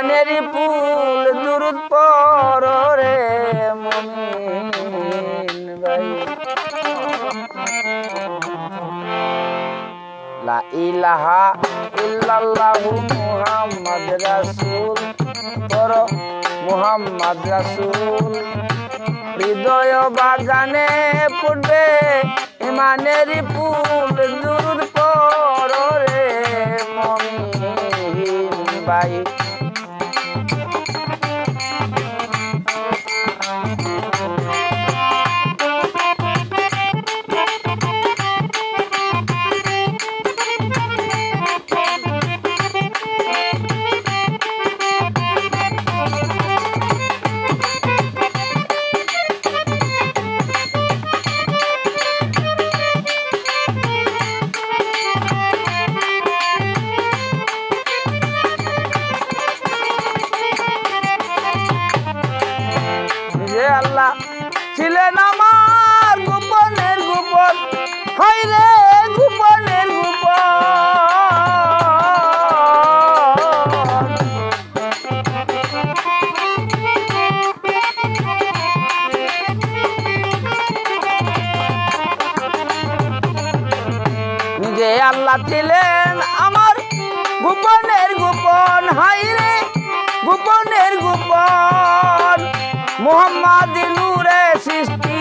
ইমানের ফুল দুরুদ পর রে মমিন ভাই। লা ইলাহা হৃদয় বাগানে ফুটবে, ইমানের ফুল দুরুদ ছিলেন আমার গোপনের গোপন। হয় রে গোপনের গোপন। যে আল্লাহ ছিলেন আমার গোপনের গোপন। হাই রে গোপনের গোপন। মোহাম্মদ নূরে সৃষ্টি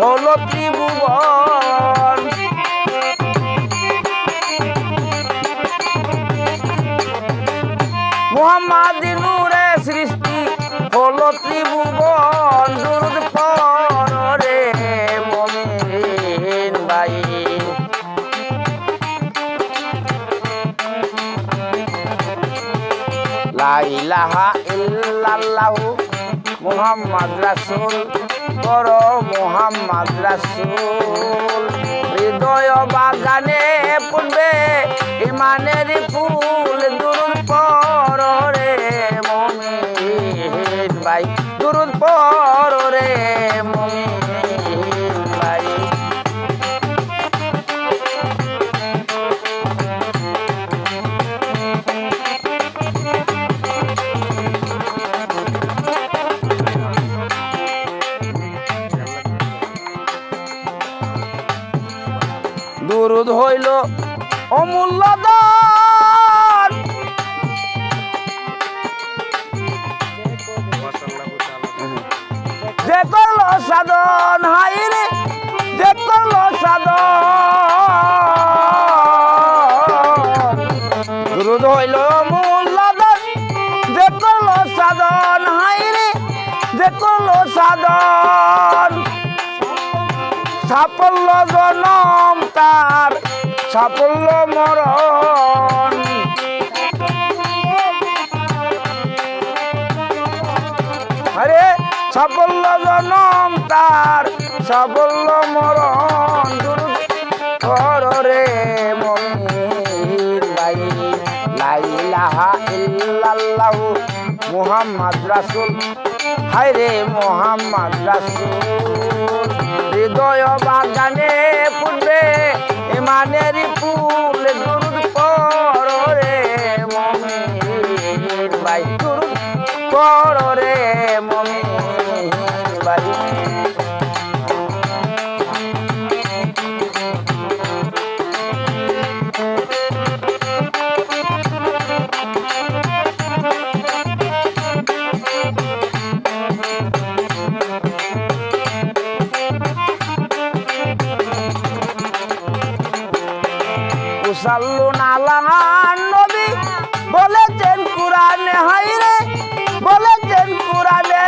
হলো ত্রিভুবন। মোহাম্মদ নূরে সৃষ্টি হলো ত্রিভুবন। দুরুদ পর ইল্লাল্লাহু মুহাম্মদ রাসুল করো মোহাম্মদ রাসুল। হৃদয় বাগানে পূর্বে ইমানের ফুল দুরুদ পর রে মুমিন ভাই, দুরুদ পর রে মুমিন দুরুদ হইল অমূল্য দান সাধন হাই রে সাধন। হইল অমূল্য দান সাধন সাধন। সাফল্য জনম তার সাফল্য মরণ। আরে, সাফল্য জনম তার, সাফল্য মরণ। রে ভাই লাইলাহা ইল্লাল্লাহু মুহাম্মদ মোহাম্মদ রাসূল, হৃদয় বাগানে ফুটবে। ইমানের উসাল্লু নালান নবী বলেছেন কুরআনে হাইরে বলেছেন কুরআনে।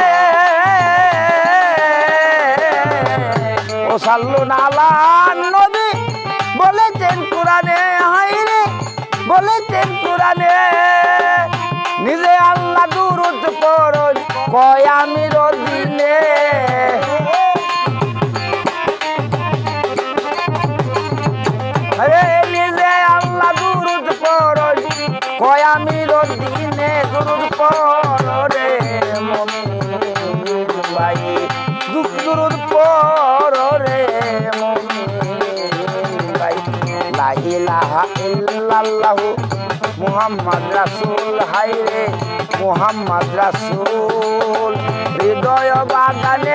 উসাল্লু নালান নবী বলেছেন কুরআনে ইলাহা মোহাম্মদ রাসূল হাই রে মোহাম্মদ রাসূল। হৃদয় বাগানে